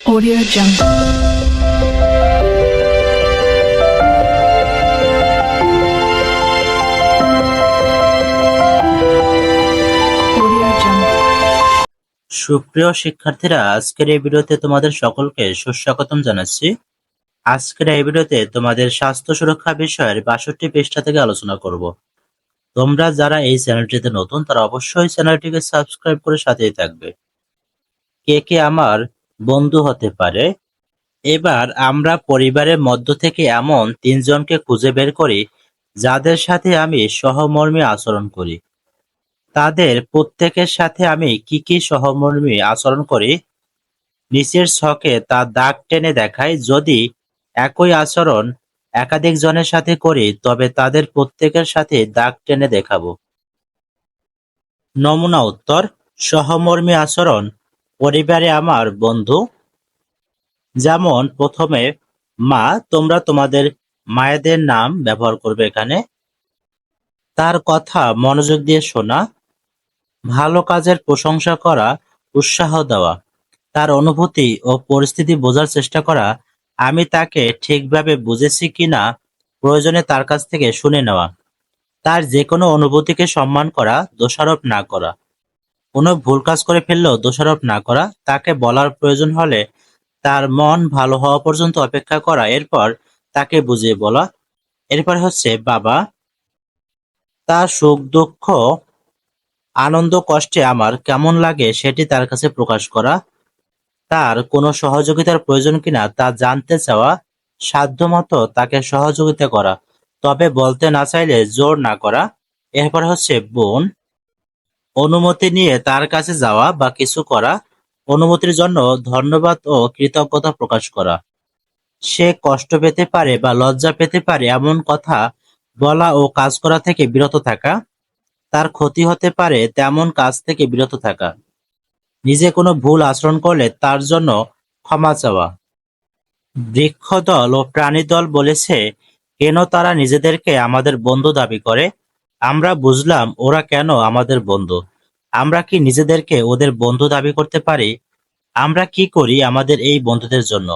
Audio Jungle. সুপ্রিয় শিক্ষার্থীরা, আজকের এই ভিডিওতে তোমাদের সকলকে সুস্বাগতম জানাচ্ছি। আজকের এই ভিডিওতে তোমাদের স্বাস্থ্য সুরক্ষা বিষয়ের বাষট্টি পৃষ্ঠা থেকে আলোচনা করব। তোমরা যারা এই চ্যানেলটিতে নতুন, তারা অবশ্যই চ্যানেলটিকে সাবস্ক্রাইব করে সাথেই থাকবে। কে কে আমার বন্ধু হতে পারে। এবার আমরা পরিবারের মধ্য থেকে এমন তিনজনকে খুঁজে বের করি, যাদের সাথে আমি সহমর্মী আচরণ করি। তাদের প্রত্যেকের সাথে আমি কি কি সহমর্মী আচরণ করি? নিচের ছকে তা দাগ টেনে দেখাই যদি একই আচরণ একাধিক জনের সাথে করি, তবে তাদের প্রত্যেকের সাথে দাগ টেনে দেখাবো। নমুনা উত্তর, সহমর্মী আচরণ পরিবারে আমার বন্ধু। যেমন প্রথমে, মা, তোমরা তোমাদের মায়েদের নাম ব্যবহার করবে এখানে। তার কথা মনোযোগ দিয়ে শোনা। ভালো কাজের প্রশংসা করা, উৎসাহ দেওয়া। তার অনুভূতি ও পরিস্থিতি বোঝার চেষ্টা করা। আমি তাকে ঠিকভাবে বুঝেছি কিনা প্রয়োজনে তার কাছ থেকে শুনে নেওয়া। তার যে কোনো অনুভূতিকে সম্মান করা, দোষারোপ না করা। কোনো ভুল কাজ করে ফেললেও দোষারোপ না করা, তাকে বলার প্রয়োজন হলে তার মন ভালো হওয়া পর্যন্ত অপেক্ষা করা, এরপর তাকে বুঝিয়ে বলা। এরপর হচ্ছে বাবা তার সুখ, দুঃখ, আনন্দ, কষ্টে আমার কেমন লাগে সেটি তার কাছে প্রকাশ করা। তার কোনো সহযোগিতার প্রয়োজন কিনা তা জানতে চাওয়া, সাধ্যমতো তাকে সহযোগিতা করা। তবে বলতে না চাইলে জোর না করা। এরপর হচ্ছে বোন অনুমতি নিয়ে তার কাছে যাওয়া বা কিছু করা অনুমতির জন্য ধন্যবাদ ও কৃতজ্ঞতা প্রকাশ করা। সে কষ্ট পেতে পারে বা লজ্জা পেতে পারে এমন কথা বলা ও কাজ করা থেকে বিরত থাকা। তার ক্ষতি হতে পারে তেমন কাজ থেকে বিরত থাকা। নিজে কোনো ভুল আচরণ করলে তার জন্য ক্ষমা চাওয়া। বৃক্ষদল ও প্রাণীদল বলেছে, কেন তারা নিজেদেরকে আমাদের বন্ধু দাবি করে? আমরা বুঝলাম ওরা কেন আমাদের বন্ধু। আমরা কি নিজেদেরকে ওদের বন্ধু দাবি করতে পারি? আমরা কি করি আমাদের এই বন্ধুদের জন্য?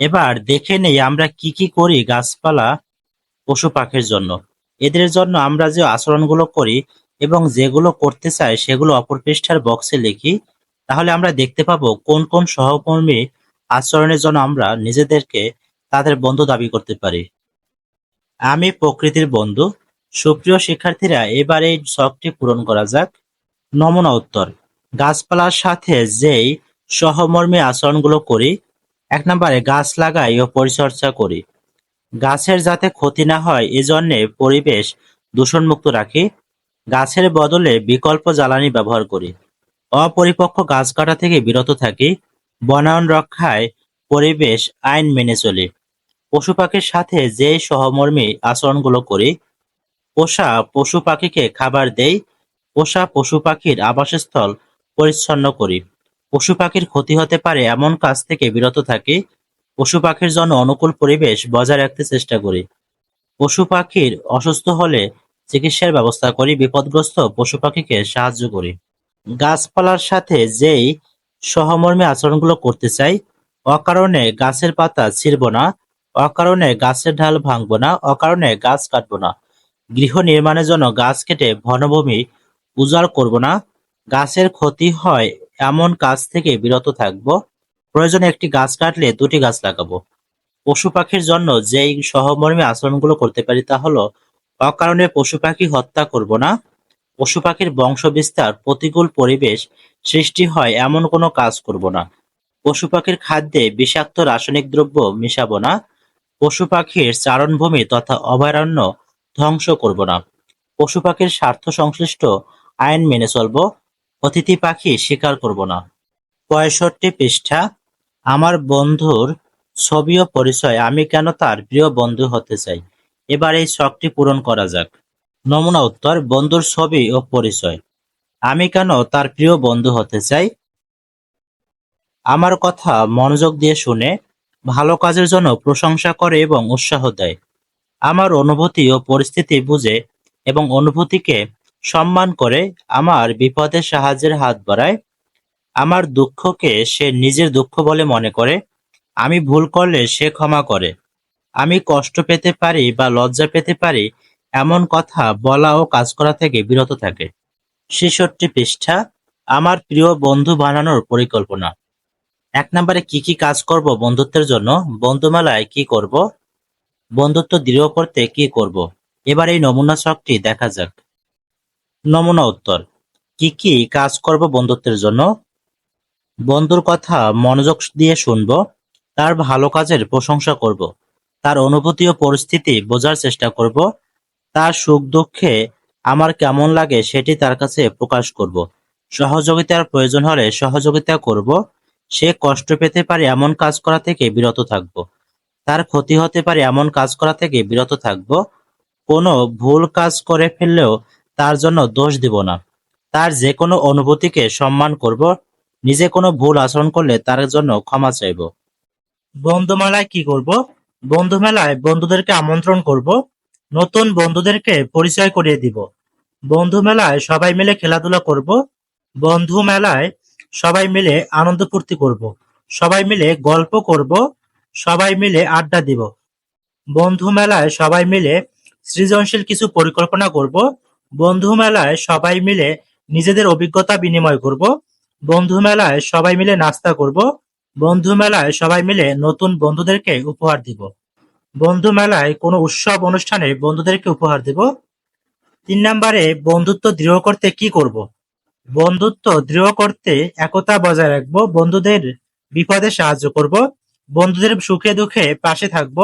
এবার দেখে নেই আমরা কি কি করি গাছপালা, পশু পাখির জন্য। এদের জন্য আমরা যে আচরণগুলো করি এবং যেগুলো করতে চাই সেগুলো অপর পৃষ্ঠার বক্সে লিখি, তাহলে আমরা দেখতে পাবো কোন কোন সহকর্মী আচরণের জন্য আমরা নিজেদেরকে তাদের বন্ধু দাবি করতে পারি। আমি প্রকৃতির বন্ধু সুপ্রিয় শিক্ষার্থীরা, এবার এই শখটি পূরণ করা যাক। নমুনা উত্তর। গাছপালার সাথে যেই সহমর্মী আচরণগুলো করি, এক নম্বরে গাছ লাগাই ও পরিচর্যা করি। গাছের যাতে ক্ষতি না হয়, এজন্যে পরিবেশ দূষণমুক্ত রাখি। গাছের বদলে বিকল্প জ্বালানি ব্যবহার করি। অপরিপক্ক গাছ কাটা থেকে বিরত থাকি। বনায়ন রক্ষায় পরিবেশ আইন মেনে চলি। পশু পাখির সাথে যে সহমর্মী আচরণগুলো করি পোষা পশু পাখিকে খাবার দেই, পোষা পশু পাখির আবাসস্থল পরিচ্ছন্ন করি। পশু পাখির ক্ষতি হতে পারে এমন কাজ থেকে বিরত থাকি, পশু পাখির জন্য অনুকূল পরিবেশ বজায় রাখতে চেষ্টা করি। পশু পাখির অসুস্থ হলে চিকিৎসার ব্যবস্থা করি, বিপদগ্রস্ত পশু পাখিকে সাহায্য করি। গাছপালার সাথে যেই সহমর্মী আচরণগুলো করতে চাই, অকারণে গাছের পাতা ছিঁড়ব না, অকারণে গাছের ঢাল ভাঙবো না, অকারণে গাছ কাটবো না। গৃহ নির্মাণের জন্য গাছ কেটে বনভূমি উজাড় করব না? গাছের ক্ষতি হয় এমন কাজ থেকে বিরত থাকব। প্রয়োজনে একটি গাছ কাটলে দুটি গাছ লাগাবো। পশু পাখির জন্য যেই সহমর্মী আচরণগুলো করতে পারি তা হলো, অকারণে পশু পাখি হত্যা করব না। পশু পাখির বংশ বিস্তার প্রতিকূল পরিবেশ সৃষ্টি হয় এমন কোনো কাজ করব না। পশু পাখির খাদ্যে বিষাক্ত রাসায়নিক দ্রব্য মিশাবো না। পশু পাখির চারণভূমি তথা অভয়ারণ্য ধ্বংস করব না। পশু পাখির স্বার্থ সংশ্লিষ্ট আইন মেনে চলব। অতিথি পাখি শিকার করব না। পঁয়ষট্টি পৃষ্ঠা, আমার বন্ধুর ছবি ও পরিচয়, আমি কেন তার প্রিয় বন্ধু হতে চাই? এবার এই শখটি পূরণ করা যাক। নমুনা উত্তর, বন্ধুর ছবি ও পরিচয়, আমি কেন তার প্রিয় বন্ধু হতে চাই? আমার কথা মনোযোগ দিয়ে শুনে ভালো কাজের জন্য প্রশংসা করে এবং উৎসাহ দেয়। আমার অনুভূতি ও পরিস্থিতি বুঝে এবং অনুভূতিকে সম্মান করে আমার বিপদে সাহায্যের হাত বাড়ায়। আমার দুঃখকে সে নিজের দুঃখ বলে মনে করে। আমি ভুল করলে সে ক্ষমা করে। আমি কষ্ট পেতে পারি বা লজ্জা পেতে পারি এমন কথা বলা ও কাজ করা থেকে বিরত থাকে। ছেষট্টি পৃষ্ঠা, আমার প্রিয় বন্ধু বানানোর পরিকল্পনা। এক নম্বরে কি কি কাজ করব বন্ধুত্বের জন্য? বন্ধুমেলায় কি করব? বন্ধুত্ব দৃঢ় করতে কি করব? এবার এই নমুনা ছকটি দেখা যাক। নমুনা উত্তর। কি কি কাজ করব বন্ধুত্বের জন্য? বন্ধুর কথা মনোযোগ দিয়ে শুনব। তার ভালো কাজের প্রশংসা করব। তার অনুভূতি ও পরিস্থিতি বোঝার চেষ্টা করব। তার সুখ দুঃখে আমার কেমন লাগে সেটি তার কাছে প্রকাশ করব। সহযোগিতার প্রয়োজন হলে সহযোগিতা করব। সে কষ্ট পেতে পারে এমন কাজ করা থেকে বিরত থাকব। তার ক্ষতি হতে পারে এমন কাজ করা থেকে বিরত থাকব। কোনো ভুল কাজ করে ফেললেও তার জন্য দোষ দিব না। তার যে কোনো অনুভূতিকে সম্মান করব। নিজে কোনো ভুল আচরণ করলে তার জন্য ক্ষমা চাইব। বন্ধু মেলায় কি করব? বন্ধু মেলায় বন্ধুদেরকে আমন্ত্রণ করব। নতুন বন্ধুদেরকে পরিচয় করিয়ে দিব। বন্ধু মেলায় সবাই মিলে খেলাধুলা করব। বন্ধু মেলায় সবাই মিলে আনন্দ ফুর্তি করব। সবাই মিলে গল্প করব। সবাই মিলে আড্ডা দিব। বন্ধু মেলায় সবাই মিলে সৃজনশীল কিছু পরিকল্পনা করব। বন্ধু মেলায় সবাই মিলে নিজেদের অভিজ্ঞতা বিনিময় করব। বন্ধু মেলায় সবাই মিলে নাস্তা করব। বন্ধু মেলায় সবাই মিলে নতুন বন্ধুদেরকে উপহার দিব। বন্ধু মেলায় কোনো উৎসব অনুষ্ঠানে বন্ধুদেরকে উপহার দিব। তিন নম্বরে, বন্ধুত্ব দৃঢ় করতে কি করব? বন্ধুত্ব দৃঢ় করতে একতা বজায় রাখব। বন্ধুদের বিপদে সাহায্য করব। বন্ধুদের সুখে দুঃখে পাশে থাকব,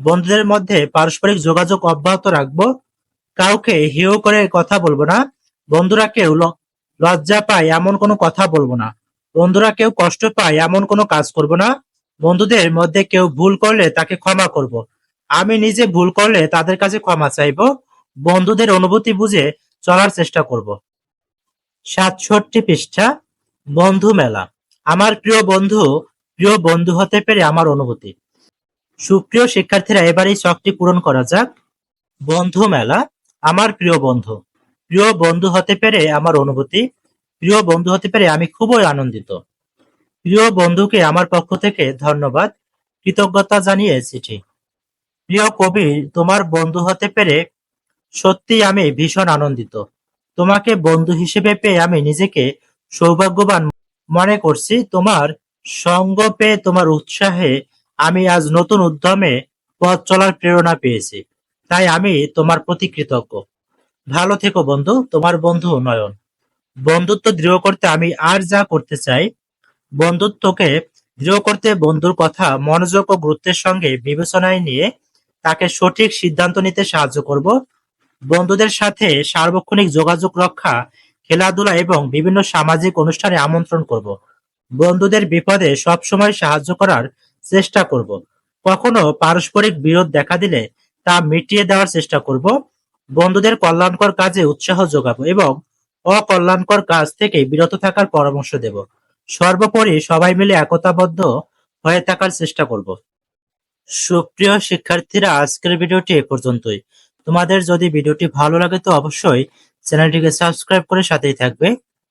বন্ধুদের মধ্যে পারস্পরিক যোগাযোগ অব্যাহত রাখব, কাউকে হেয় করে কথা বলব না, বন্ধুরা কেউ লজ্জা পায় এমন কোনো কথা বলব না, বন্ধুরা কেউ কষ্ট পায় এমন কোনো কাজ করব না, বন্ধুদের মধ্যে কেউ ভুল করলে তাকে ক্ষমা করব। আমি নিজে ভুল করলে তাদের কাছে ক্ষমা চাইব, বন্ধুদের অনুভূতি বুঝে চলার চেষ্টা করব। সাতষট্টি পৃষ্ঠা, বন্ধু মেলা। আমার প্রিয় বন্ধু প্রিয় বন্ধু হতে পেরে আমার অনুভূতি। সুপ্রিয় শিক্ষার্থীরা, এবার এই শখটি পূরণ করা যাক। বন্ধু মেলা, আমার প্রিয় বন্ধু। প্রিয় বন্ধু হতে পেরে আমার অনুভূতি। প্রিয় বন্ধু হতে পেরে আমি খুবই আনন্দিত। প্রিয় বন্ধুকে আমার পক্ষ থেকে ধন্যবাদ, কৃতজ্ঞতা জানিয়ে চিঠি প্রিয় কবি, তোমার বন্ধু হতে পেরে সত্যি আমি ভীষণ আনন্দিত। তোমাকে বন্ধু হিসেবে পেয়ে আমি নিজেকে সৌভাগ্যবান মনে করছি। তোমার সঙ্গ পেয়ে তোমার উৎসাহে আমি আজ নতুন উদ্যমে পথ চলার প্রেরণা পেয়েছি। তাই আমি তোমার প্রতি কৃতজ্ঞ। ভালো থেকো বন্ধু, তোমার বন্ধু নয়ন। বন্ধুত্ব দৃঢ় করতে আমি আর যা করতে চাই, বন্ধুত্বকে দৃঢ় করতে বন্ধুর কথা মনোযোগ ও গুরুত্বের সঙ্গে বিবেচনায় নিয়ে তাকে সঠিক সিদ্ধান্ত নিতে সাহায্য করব। বন্ধুদের সাথে সার্বক্ষণিক যোগাযোগ রক্ষা, খেলাধুলা এবং বিভিন্ন সামাজিক অনুষ্ঠানে আমন্ত্রণ করব। বন্ধুদের বিপদে সবসময় সাহায্য করার চেষ্টা করব। কখনো পারস্পরিক বিরোধ দেখা দিলে তা মিটিয়ে দেওয়ার চেষ্টা করব। বন্ধুদের কল্যাণকর কাজে উৎসাহ যোগাবো এবং অকল্যাণকর কাজ থেকে বিরত থাকার পরামর্শ দেব। সর্বোপরি সবাই মিলে একতাবদ্ধ হয়ে থাকার চেষ্টা করব। সুপ্রিয় শিক্ষার্থীরা, আজকের ভিডিওটি এ পর্যন্তই। তোমাদের যদি ভিডিওটি ভালো লাগে তো অবশ্যই চ্যানেলটিকে সাবস্ক্রাইব করে সাথেই থাকবে।